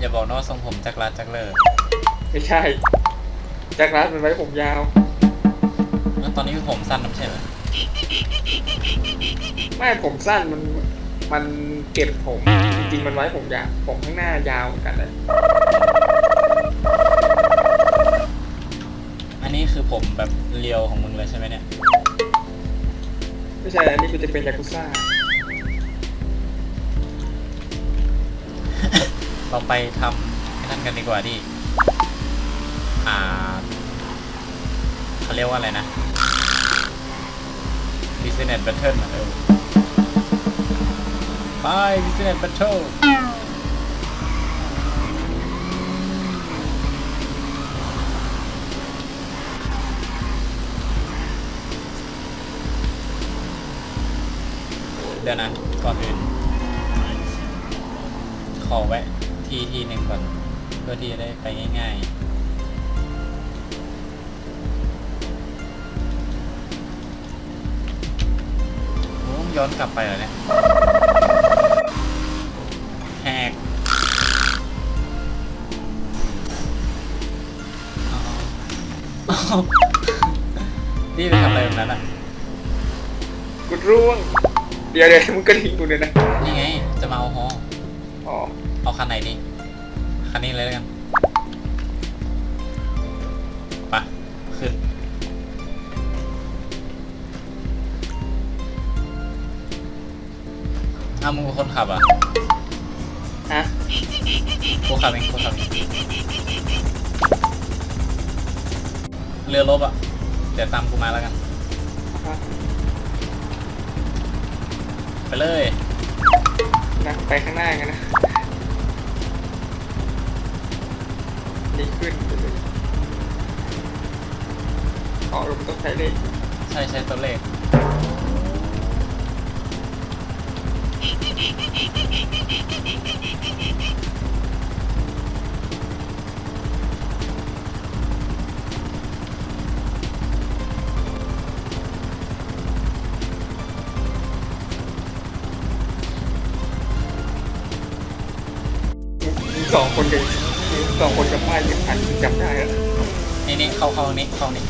อย่าบอกนะว่าทรงผมจักรลาจักรเลอร์ไม่ใช่แจ็ครัสมันไว้ผมยาว แล้วตอนนี้คือผมสั้นไม่ใช่เหรอไม่ผมสั้นมันมันเก็บผม จริงๆมันไว้ผมยาวผมข้างหน้ายาวเหมือนกันเลยอันนี้คือผมแบบเรียวของมึงเลยใช่ไหมเนี่ย ไม่ใช่อันนี้กูจะเป็นยากุซ่า เราไปทำไอ้นั่นกันดีกว่าดิอ่าเขาเรียกว่าอะไรนะ business battle เออไป business battle เดี๋ยวนะก่อนอื่นขอแวะ ที่ที่หนึ่งก่อน เพื่อที่จะได้ไปง่ายๆโอ้ต้องย้อนกลับไปเหรอเนี่ยแหกอ๋ออ๋อนี่ไปทำอะไรตรงนั้นอะกูร่วง เดี๋ยวเดี๋ยวมึงก็ทิ้งกูเลยนะ นี่ไง จะมาเอาฮออ๋อ เอาคันไหนดี คันนี้เลยแล้วกันไปะขึ้นอ้าวมึงเป็นคนขับอะฮะกูขับเองกูขับเองเรือรบอะ เดี๋ยวตามกูมาแล้วกันฮะไปเลยนะไปข้างหน้ากันนะ นี่ขึ้นไปเลยอ๋อเราต้องใช้เลขใช่ใช่ตัวเลขมึงสองคนกับมึง สองคนกับป้ายยังขันมึงจำได้แล้วนี่นี่เข้าเข้านี้เข้านี้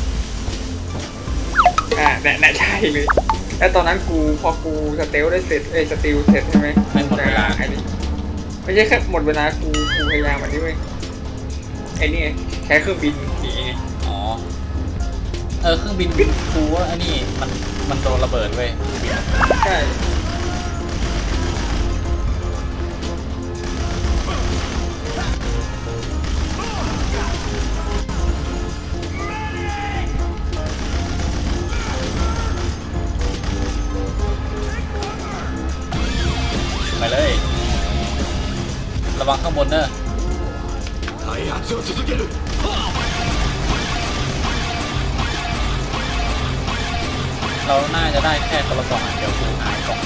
อ่าเนี่ยเนี่ยใช่เลยแล้วตอนนั้นกูพอกูสเตลได้เสร็จเอ้ยสติลเสร็จใช่ไหมไม่หมดเวลาไอ้นี่ไม่ใช่แค่หมดเวลากูกูพยายามอันนี้เว้ยไอ้นี่ไงใช้เครื่องบินหนีไงอ๋อเออเครื่องบินกูว่าอันนี้มันมันโดนระเบิดเว้ยใช่วังข้างบนเนอะ 開発を続ける เราน่าจะได้แค่คนละกล่องอะเดี๋ยวกูหายกล่อง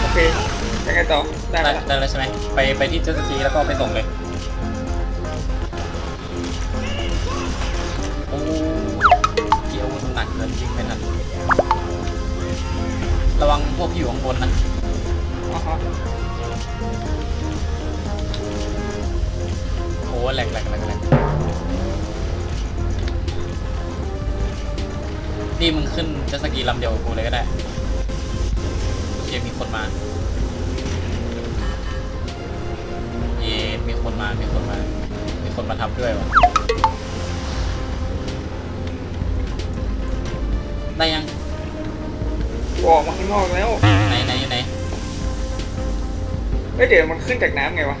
โอเคยังไงต่อได้ ได้ แล้ว ได้แล้วใช่ไหมไปไปที่เจ็ตสกีแล้วก็เอาไปส่งเลย มันหนักเกินจริงไม่ทันระวังพวกที่อยู่ข้างบนนะอ๋อฮะโอ้แหลกแหลกแหลกแหลกนี่มึงขึ้นจ็ตสกีลำเดียวกับกูเลยก็ได้เกียมีคนมา เยมีคนมา มีคนมา มีคนมาทับด้วยวะ ได้ยังกูออกมาข้างนอกแล้ว ไหนไหนอยู่ไหนเฮ้ยเดี๋ยวมันขึ้นจากน้ำไงวะ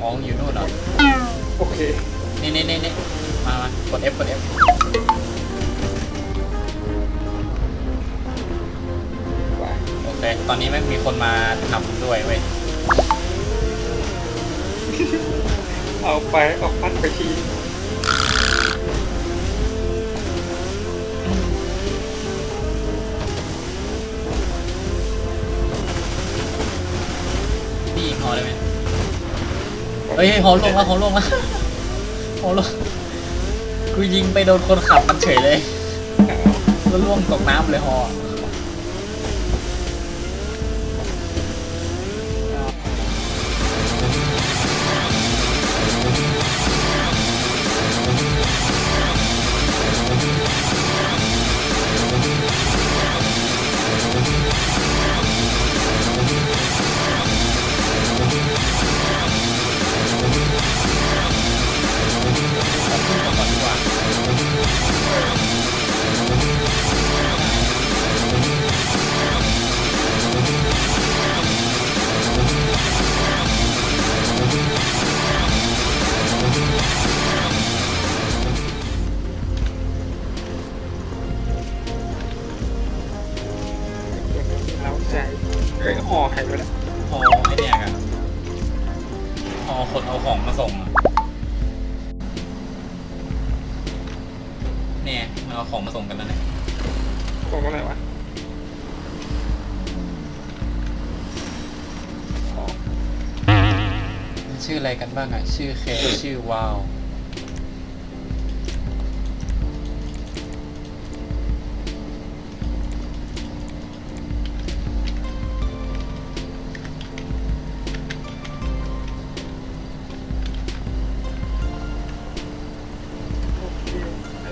อ๋ออยู่นู่นเหรอ โอเค นี่นี่นี่นี่มามากด F กด F ไปโอเค ตอนนี้แม่งมีคนมาทำด้วยเว้ย เอาไปเอาพัดไปที ยิงฮอได้ไหมเฮ้ยฮอลงแล้วฮอลงแล้วฮอลงกูยิงไปโดนคนขับมันเฉยเลยอแล้วล่วงตกน้ำเลยฮอ เฮ้ยห่อไข่ไปแล้วพอไอ้เนี่ยกันพอคนเอาของมาส่งอะเนี่ยมันเอาของมาส่งกันแล้วเนี่ยบอกว่าอะไรวะอ๋อมันชื่ออะไรกันบ้างอะ ชื่อเคชื่อวาว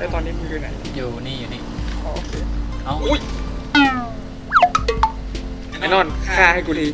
แล้วตอนนี้มึงอยู่ไหนอยู่นี่อยู่นี่อ๋อโอเค เอ้า อุ้ยไอ้นอนฆ่าให้กูที